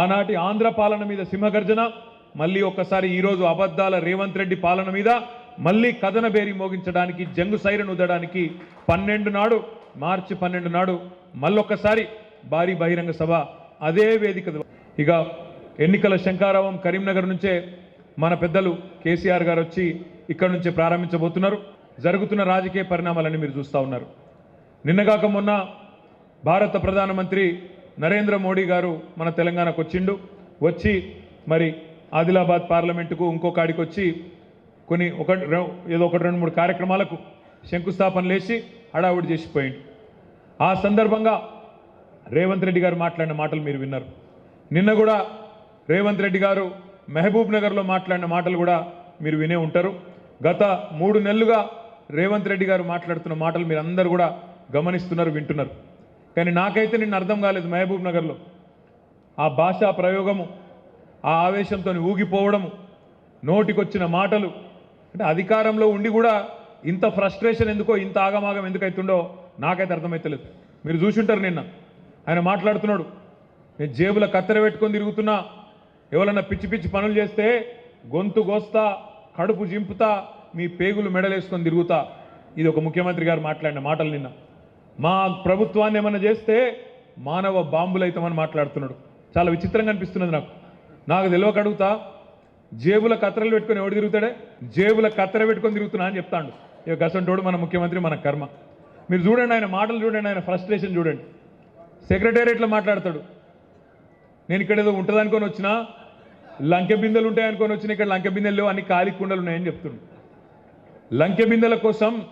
ఆనాటి ఆంధ్ర పాలన మీద సింహగర్జన మళ్ళీ ఒక్కసారి ఈరోజు అబద్ధాల రేవంత్ రెడ్డి పాలన మీద మళ్ళీ కథన బేరి మోగించడానికి జంగు సైరన్ ఉద్దడానికి పన్నెండు నాడు మార్చి పన్నెండు నాడు మళ్ళొక్కసారి భారీ బహిరంగ సభ. అదే వేదిక ఇక ఎన్నికల శంకారావం కరీంనగర్ నుంచే మన పెద్దలు కేసీఆర్ గారు వచ్చి ఇక్కడ నుంచే ప్రారంభించబోతున్నారు. జరుగుతున్న రాజకీయ పరిణామాలన్నీ మీరు చూస్తూ ఉన్నారు. నిన్నగాక మొన్న భారత ప్రధానమంత్రి నరేంద్ర మోడీ గారు మన తెలంగాణకు వచ్చిండు. వచ్చి మరి ఆదిలాబాద్ పార్లమెంటుకు ఇంకో కాడికి వచ్చి కొన్ని ఒక రె- ఏదో ఒకటి రెండు మూడు కార్యక్రమాలకు శంకుస్థాపన లేచి హడావుడి చేసిపోయిండు ఆ సందర్భంగా రేవంత్ రెడ్డి గారు మాట్లాడిన మాటలు మీరు విన్నారు. నిన్న కూడా రేవంత్ రెడ్డి గారు మహబూబ్ నగర్లో మాట్లాడిన మాటలు కూడా మీరు వినే ఉంటారు. గత మూడు నెలలుగా రేవంత్ రెడ్డి గారు మాట్లాడుతున్న మాటలు మీరు అందరు కూడా గమనిస్తున్నారు వింటున్నారు. కానీ నాకైతే నిన్ను అర్థం కాలేదు మహబూబ్ నగర్లో ఆ భాషా ప్రయోగము ఆ ఆవేశంతో ఊగిపోవడము నోటికొచ్చిన మాటలు అంటే అధికారంలో ఉండి కూడా ఇంత ఫ్రస్ట్రేషన్ ఎందుకో ఇంత ఆగమాగం ఎందుకైతుండో నాకైతే అర్థమైతలేదు. మీరు చూసుంటారు నిన్న. ఆయన మాట్లాడుతున్నాడు. నేను జేబుల కత్తెర పెట్టుకొని తిరుగుతున్నా. ఎవరన్నా పిచ్చి పిచ్చి పనులు చేస్తే గొంతు గోస్తా కడుపు జింపుతా మీ పేగులు మెడలేసుకొని తిరుగుతా. ఇది ఒక ముఖ్యమంత్రి గారు మాట్లాడిన మాటలు నిన్న. మా ప్రభుత్వాన్ని ఏమైనా చేస్తే మానవ బాంబులు అవుతామని మాట్లాడుతున్నాడు. చాలా విచిత్రంగా అనిపిస్తున్నది నాకు. నాకు తెలియక అడుగుతా జేబుల కత్తరలు పెట్టుకొని ఎవడు తిరుగుతాడే? జేబుల కత్తెర పెట్టుకొని తిరుగుతున్నా అని చెప్తాడు. ఇక గసంటోడు మన ముఖ్యమంత్రి మన కర్మ. మీరు చూడండి ఆయన మాటలు చూడండి ఆయన ఫ్రస్ట్రేషన్ చూడండి. సెక్రటేరియట్లో మాట్లాడతాడు. నేను ఇక్కడ ఏదో ఉంటుంది అనుకొని వచ్చినా లంకె బిందెలు ఉంటాయి అనుకొని వచ్చిన ఇక్కడ లంకె బిందెలు లేవు అన్ని ఖాళీ కుండలు ఉన్నాయని చెప్తున్నాడు లంకె బిందెల కోసం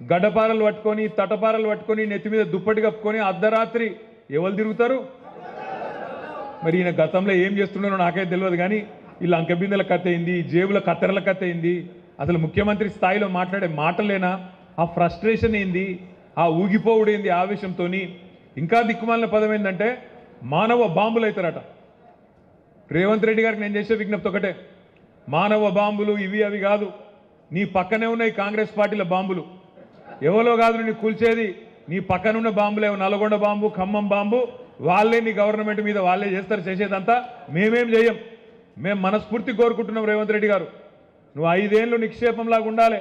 గడ్డపారలు పట్టుకొని తటపారలు పట్టుకొని నెత్తి మీద దుప్పటి కప్పుకొని అర్ధరాత్రి ఎవరు తిరుగుతారు? మరి ఈయన గతంలో ఏం చేస్తున్నారో నాకైతే తెలియదు కానీ ఈ లంకె కథ అయింది జేబుల కత్తెరల కథ అయింది అసలు ముఖ్యమంత్రి స్థాయిలో మాట్లాడే మాటలేనా? ఆ ఫ్రస్ట్రేషన్ ఏంది? ఆ ఊగిపోవుడేంది ఆవేశంతో ఇంకా దిక్కుమాలిన పదం ఏంటంటే మానవ బాంబులు అవుతారట రేవంత్ రెడ్డి గారికి నేను చేసే విజ్ఞప్తి ఒకటే మానవ బాంబులు ఇవి అవి కాదు నీ పక్కనే ఉన్నాయి కాంగ్రెస్ పార్టీల బాంబులు. ఎవరో కాదు నీ కూల్చేది. నీ పక్కనున్న బాంబులే నల్గొండ బాంబు ఖమ్మం బాంబు వాళ్ళే నీ గవర్నమెంట్ మీద వాళ్ళే చేస్తారు చేసేదంతా మేమేం చేయం మేము మనస్ఫూర్తి కోరుకుంటున్నాం రేవంత్ రెడ్డి గారు. నువ్వు ఐదేళ్ళు నిక్షేపంలాగా ఉండాలి.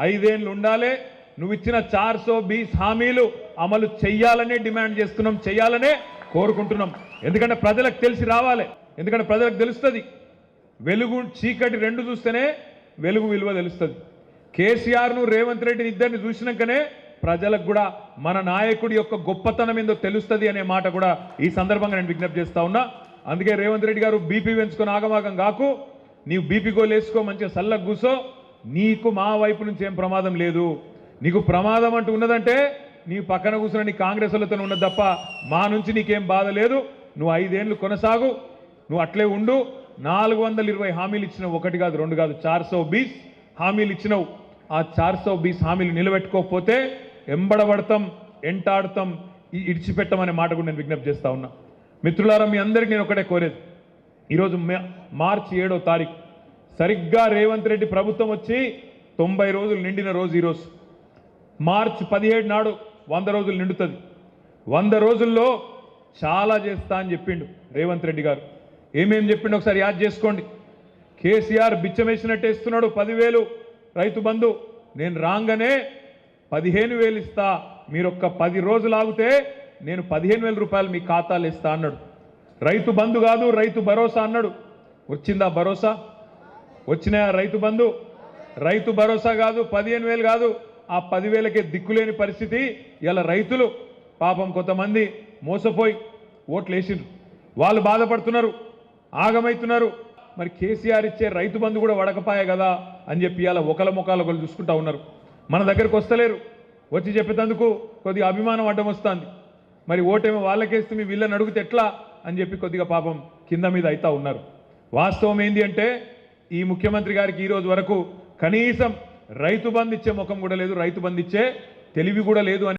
ఐదేళ్ళు ఉండాలి. నువ్వు ఇచ్చిన చార్ సో బీస్ హామీలు అమలు చెయ్యాలనే డిమాండ్ చేస్తున్నాం చెయ్యాలనే కోరుకుంటున్నాం. ఎందుకంటే ప్రజలకు తెలిసి రావాలి. ఎందుకంటే ప్రజలకు తెలుస్తుంది. వెలుగు చీకటి రెండు చూస్తేనే వెలుగు విలువ తెలుస్తుంది. కేసీఆర్ను రేవంత్ రెడ్డిని ఇద్దరిని చూసినాకనే ప్రజలకు కూడా మన నాయకుడి యొక్క గొప్పతనం ఏందో తెలుస్తుంది అనే మాట కూడా ఈ సందర్భంగా నేను విజ్ఞప్తి చేస్తా ఉన్నా. అందుకే రేవంత్ రెడ్డి గారు బీపీ పెంచుకొని ఆగమాగం కాకు. నీవు బీపీ గోలు వేసుకో మంచిగా సల్లకు కూసో నీకు మా వైపు నుంచి ఏం ప్రమాదం లేదు. నీకు ప్రమాదం అంటూ ఉన్నదంటే నీ పక్కన కూర్చున్న నీ కాంగ్రెస్ వాళ్ళతో ఉన్నది తప్ప మా నుంచి నీకేం బాధ లేదు. నువ్వు ఐదేళ్ళు కొనసాగు. నువ్వు అట్లే ఉండు. నాలుగు వందల ఇరవై హామీలు ఇచ్చినావు. ఒకటి కాదు రెండు కాదు చార్ సో బీస్ హామీలు ఇచ్చినావు. ఆ చార్ సో బీస్ హామీలు నిలబెట్టుకోకపోతే ఎంబడబడతాం ఎంటాడతాం ఇడిచిపెట్టమనే మాట కూడా నేను విజ్ఞప్తి చేస్తా ఉన్నా. మిత్రులారా మీ అందరికీ నేను ఒకటే కోరేది. ఈరోజు మార్చి ఏడో తారీఖు సరిగ్గా రేవంత్ రెడ్డి ప్రభుత్వం వచ్చి తొంభై రోజులు నిండిన రోజు ఈరోజు. మార్చి పదిహేడు నాడు వంద రోజులు నిండుతుంది. వంద రోజుల్లో చాలా చేస్తా అని చెప్పిండు రేవంత్ రెడ్డి గారు. ఏమేం చెప్పిండు ఒకసారి యాద్ చేసుకోండి. కేసీఆర్ బిచ్చమేసినట్టు ఇస్తున్నాడు పదివేలు. రైతు బంధు నేను రాగానే పదిహేను వేలు ఇస్తా. మీరు ఒక్క పది రోజులు ఆగితే నేను పదిహేను వేల రూపాయలు మీ ఖాతాలు ఇస్తా అన్నాడు. రైతు బంధు కాదు రైతు భరోసా అన్నాడు. వచ్చిందా భరోసా? వచ్చిన రైతు బంధు? రైతు భరోసా కాదు పదిహేను వేలు కాదు. ఆ పదివేలకే దిక్కులేని పరిస్థితి. ఇలా రైతులు పాపం కొంతమంది మోసపోయి ఓట్లు వేసిండ్రు వాళ్ళు బాధపడుతున్నారు ఆగమైతున్నారు. మరి కేసీఆర్ ఇచ్చే రైతు బంధు కూడా వడకపాయే కదా అని చెప్పి ఇలా ఒకల ముఖాలు ఒకరు చూసుకుంటా ఉన్నారు. మన దగ్గరకు వస్తలేరు. వచ్చి చెప్పేటందుకు కొద్దిగా అభిమానం అడ్డం వస్తుంది. మరి ఓటేమో వాళ్ళకేస్తే మీ వీళ్ళని అడిగితే ఎట్లా అని చెప్పి కొద్దిగా పాపం కింద మీద అవుతా ఉన్నారు. వాస్తవం ఏంది అంటే ఈ ముఖ్యమంత్రి గారికి ఈ రోజు వరకు కనీసం రైతు బంధు ఇచ్చే ముఖం కూడా లేదు. రైతు బంధు ఇచ్చే తెలివి కూడా లేదు అని